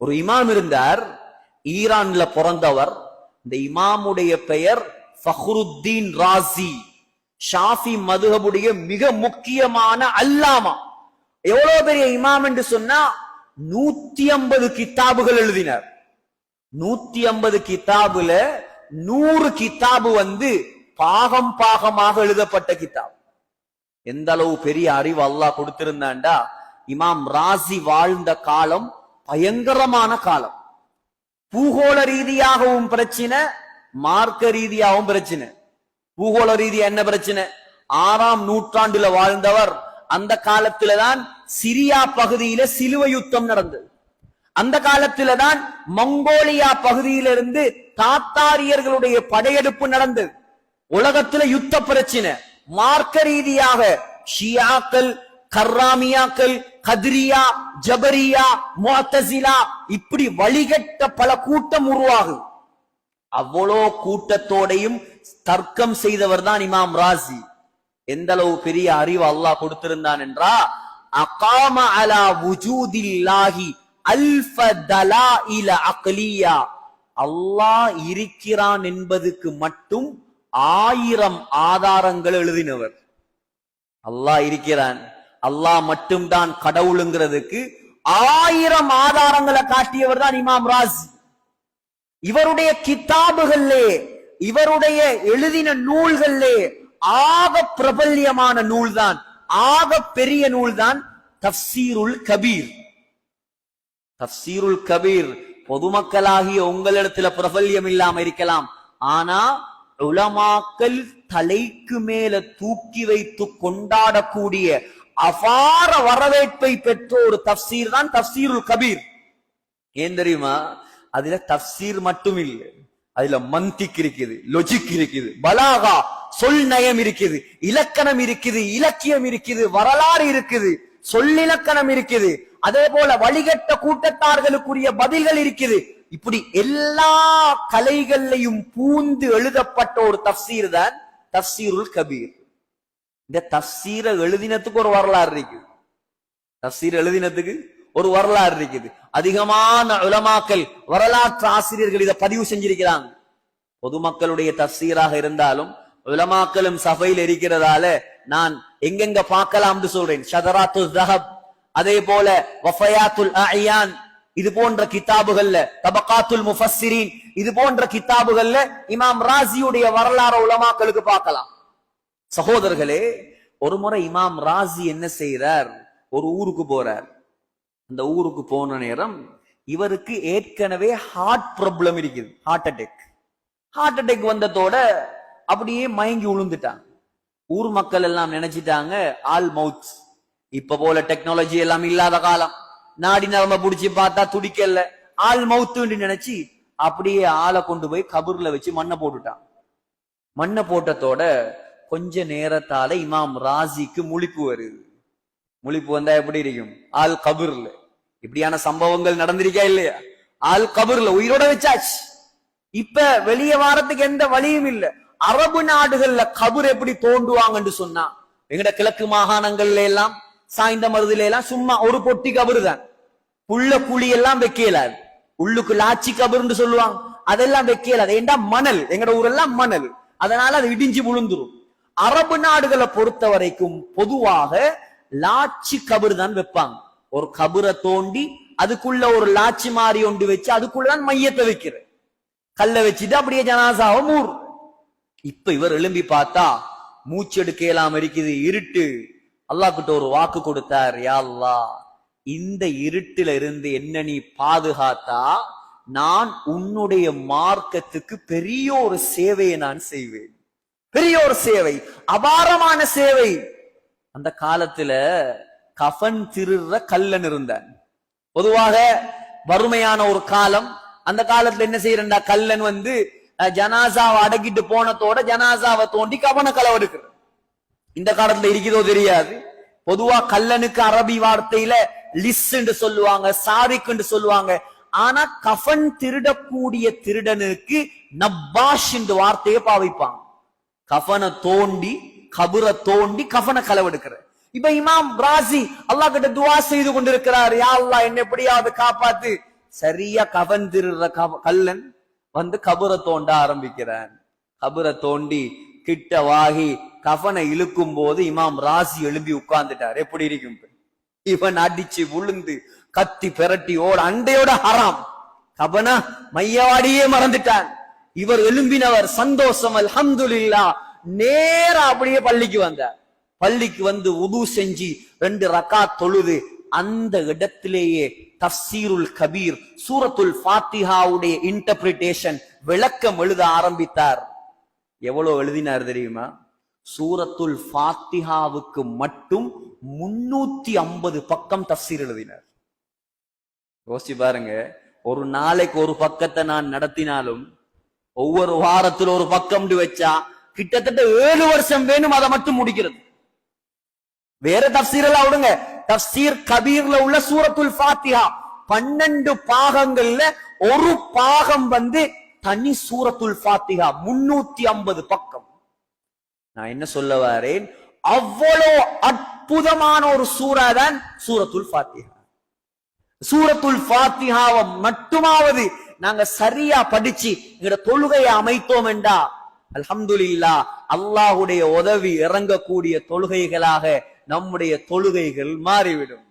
ஒரு இமாம் இருந்தார் ஈரான்ல பிறந்தவர். இந்த இமாமுடைய பெயர் ஃபஹ்ருத்தீன் ராசி. ஷாஃபி மதுஹபுடைய மிக முக்கியமான அல்லாமா. எவ்வளவு பெரிய இமாம் என்று சொன்னா நூத்தி ஐம்பது கித்தாபுகள் எழுதினார். நூத்தி ஐம்பது கித்தாபுல நூறு கித்தாபு வந்து பாகம் பாகமாக எழுதப்பட்ட கித்தாப் எந்த அளவு பெரிய அறிவு அல்லாஹ் கொடுத்திருந்தாண்டா? இமாம் ராசி வாழ்ந்த காலம் பயங்கரமான காலம். பூகோள ரீதியாகவும் பிரச்சனை மார்க்க ரீதியாகவும் பிரச்சனை. பூகோள ரீதியா என்ன பிரச்சனை? ஆறாம் நூற்றாண்டுல வாழ்ந்தவர் அந்த காலத்துல தான் சிரியா பகுதியில சிலுவை யுத்தம் நடந்தது. அந்த காலத்துல தான் மங்கோலியா பகுதியிலிருந்து தாத்தாரியர்களுடைய படையெடுப்பு நடந்தது. உலகத்துல யுத்த பிரச்சனை. மார்க்க ரீதியாக ஷியாக்கள் கர்ராமியாக்கள் கதிரியா ஜபரியா முஹத்தசிலா இப்படி வழிகட்ட பல கூட்டம் உருவாகும் அவ்வளோ கூட்டத்தோடையும் தர்க்கம் செய்தவர் தான் இமாம் ராசி. எந்த அளவு பெரிய அறிவு அல்லாஹ் கொடுத்திருந்தான் என்றா அகாம அலா வுஜூதில்லாஹி அல்ஃப தலா இல அக்லியா. அல்லாஹ் இருக்கிறான் என்பதுக்கு மட்டும் ஆயிரம் ஆதாரங்கள் எழுதினவர். அல்லாஹ் இருக்கிறான். அல்லாஹ் மட்டும்தான் கடவுளுங்கிறதுக்கு ஆயிரம் ஆதாரங்களை காட்டியவர் தான் இமாம் ராசி இவருடைய கித்தாபுகள்லே இவருடைய எழுதின நூல்கள்லே ஆக பிரபல்யமான நூல்தான் ஆக பெரிய நூல்தான் தப்சீருல் கபீர். தப்சீருல் கபீர் பொதுமக்களாகிய உங்களிடத்துல பிரபல்யம் இல்லாம இருக்கலாம். ஆனா உலமாக்கல் தலைக்கு மேல தூக்கி வைத்து கொண்டாடக்கூடிய அபார வரவேற்பை பெற்ற ஒரு தப்சீர் தான் தப்சீருல் கபீர். ஏன் தெரியுமா? அதுல தப்சீர் மட்டும் இல்லை. அதுல மந்திக் இருக்குது லொஜிக் இருக்குது பலாகா சொல் நயம் இருக்குது இலக்கணம் இருக்குது இலக்கியம் இருக்குது வரலாறு இருக்குது சொல்லிலக்கணம் இருக்குது. அதே போல வழிகட்ட கூட்டத்தார்களுக்குரிய பதில்கள் இருக்குது. இப்படி எல்லா கலைகள்லையும் பூந்து எழுதப்பட்ட ஒரு தப்சீர் தான் தப்சீருல் கபீர். இந்த தப்சீரை எழுதினத்துக்கு ஒரு வரலாறு இருக்குது. தப்சீர் எழுதினத்துக்கு ஒரு வரலாறு இருக்குது. அதிகமான உலமாக்கல் வரலாற்று ஆசிரியர்கள் இதை பதிவு செஞ்சிருக்கிறாங்க. பொதுமக்களுடைய தப்சீராக இருந்தாலும் உலமாக்கலும் சபையில் இருக்கிறதால நான் எங்கெங்க பார்க்கலாம்னு சொல்றேன். ஷதராத்து தஹப் அதே போல வஃபயாத்துல் அயான் இது போன்ற கிதாபுகள்ல தபகாத்துல் முஃபஸ்ஸிரீன் இது போன்ற கிதாபுகள்ல இமாம் ராசியுடைய வரலாறு உலமாக்களுக்கு பார்க்கலாம். சகோதரர்களே ஒரு முறை இமாம் ராசி என்ன செய்யறார் ஒரு ஊருக்கு போறார். அந்த ஊருக்கு போன நேரம் இவருக்கு ஏற்கனவே ஹார்ட் ப்ராப்ளம் இருக்குது ஹார்ட் அட்டாக் ஹார்ட் அட்டாக் வந்ததோட அப்படியே மயங்கி விழுந்துட்டான் ஊர் மக்கள் எல்லாம் நினைச்சிட்டாங்க ஆல் மவுத். இப்ப போல டெக்னாலஜி எல்லாம் இல்லாத காலம். நாடி நரம்ப புடிச்சு பார்த்தா துடிக்கல. ஆள் மவுத்துன்னு நினைச்சு அப்படியே ஆளை கொண்டு போய் கபூர்ல வச்சு மண்ணை போட்டுட்டான். மண்ணை போட்டதோட கொஞ்ச நேரத்தால இமாம் ராசிக்கு முழிப்பு வருது. முழிப்பு வந்தா எப்படி இருக்கும்? ஆள் கபூர்ல. இப்படியான சம்பவங்கள் நடந்திருக்கா இல்லையா? ஆள் கபூர்ல. உயிரோட வச்சாச்சு. இப்ப வெளியே வாரத்துக்கு எந்த வழியும் இல்ல. அரபு நாடுகள்ல கபூர் எப்படி தோண்டுவாங்கன்னு சொன்னா எங்கட கிழக்கு மாகாணங்கள்ல எல்லாம் சாய்ந்த மருதுல எல்லாம் சும்மா ஒரு பொட்டி கபரு தான். புள்ள குழி எல்லாம் வைக்கலாது உள்ளுக்கு லாச்சி கபருன்னு சொல்லுவாங்க. அதெல்லாம் வைக்கலாது ஏண்டா மணல்? எங்கட ஊரெல்லாம் மணல். அதனால அது இடிஞ்சு விழுந்துரும். அரபு நாடுகளை பொறுத்த வரைக்கும் பொதுவாக லாச்சி கபர் தான் வைப்பாங்க. ஒரு கபரை தோண்டி அதுக்குள்ள ஒரு லாச்சி மாறி ஒன்று வச்சு அதுக்குள்ளதான் மையத்தை வைக்கிற கல்லை வச்சுட்டு அப்படியே ஜனாசாவை மூர் இப்ப இவர் எழும்பி பார்த்தா மூச்சு எடுக்க இருக்குது இருட்டு. அல்லாஹ் கிட்ட ஒரு வாக்கு கொடுத்தார் யாழ்லா இந்த இருட்டில இருந்து என்ன நீ பாதுகாத்தா நான் உன்னுடைய மார்க்கத்துக்கு பெரிய ஒரு சேவையை நான் செய்வேன். பெரிய ஒரு சேவை அபாரமான சேவை. அந்த காலத்துல கஃன் திருற கல்லன் இருந்தான். பொதுவாக வறுமையான ஒரு காலம். அந்த காலத்துல என்ன செய்யறா கல்லன் வந்து ஜனாசாவை அடக்கிட்டு போனதோட ஜனாசாவை தோண்டி கவன களவெடுக்கிற இந்த காலத்துல இருக்குதோ தெரியாது. பொதுவா கல்லனுக்கு அரபி வார்த்தையில லிஸ்ன்னு என்று சொல்லுவாங்க சாரிக்குன்னு என்று சொல்லுவாங்க. ஆனா கஃன் திருடக்கூடிய திருடனுக்கு நப்பாஷ் என்று வார்த்தையை பாவிப்பாங்க கஃனை தோண்டி கபரை தோண்டி கஃனை களவெடுக்கிற. இப்ப இமாம் ராசி அல்லாஹ் கிட்ட துவா செய்து கொண்டிருக்கிறார். யா அல்லா என்ன எப்படியாவது காப்பாத்து. சரியா கவன் திருற கல்லன் வந்து கபரை தோண்ட ஆரம்பிக்கிறான். கபரை தோண்டி கிட்ட வாகி கஃனை இழுக்கும் போது இமாம் ராசி எழும்பி உட்கார்ந்துட்டார். எப்படி இருக்கும்? இப்ப? இவன் அடிச்சு விழுந்து கத்தி பெரட்டி ஓட அண்டையோட ஹராம். கபனா மையவாடியே மறந்துட்டான். இவர் எழும்பினவர் சந்தோஷம் அல்ஹம்துல்லா நேரா அப்படியே பள்ளிக்கு வந்தார் பள்ளிக்கு வந்து உது செஞ்சு ரெண்டு ரக்கா தொழுது. அந்த இடத்திலேயே தஃசீருல் கபீர் சூரத்துல் ஃபாத்திஹாவுடைய இன்டர்பிரிட்டேஷன் விளக்கம் எழுத ஆரம்பித்தார். எவ்வளவு எழுதினார் தெரியுமா? சூரத்துல் ஃபாத்திஹாவுக்கு மட்டும் முன்னூத்தி ஐம்பது பக்கம் தஃசீர் எழுதினார். யோசிச்சு பாருங்க. ஒரு நாளைக்கு ஒரு பக்கத்தை நான் நடத்தினாலும் ஒவ்வொரு வாரத்துல ஒரு பக்கம் வச்சா கிட்டத்தட்ட ஏழு வருஷம் வேணும் அதை மட்டும் முடிக்கிறது. வேற தப்சீர் எல்லாம் விடுங்க. தப்சீர் கபீர்ல உள்ள சூரத்துல் ஃபாத்திஹா. பன்னெண்டு பாகங்கள்ல ஒரு பாகம் வந்து தனி சூரத்துல் ஃபாத்திஹா. முன்னூத்தி ஐம்பது பக்கம். நான் என்ன சொல்ல வரேன்? அவ்வளோ அற்புதமான ஒரு சூறா தான் சூரத்துல் ஃபாத்திஹா. சூரத்துல் ஃபாத்திஹாவை மட்டுமாவது நாங்க சரியா படிச்சு எங்களோட தொழுகையை அமைத்தோம் என்றா? அல்ஹம்துலில்லா அல்லாஹ்வுடைய உதவி இறங்கக்கூடிய தொழுகைகளாக நம்முடைய தொழுகைகள் மாறிவிடும்.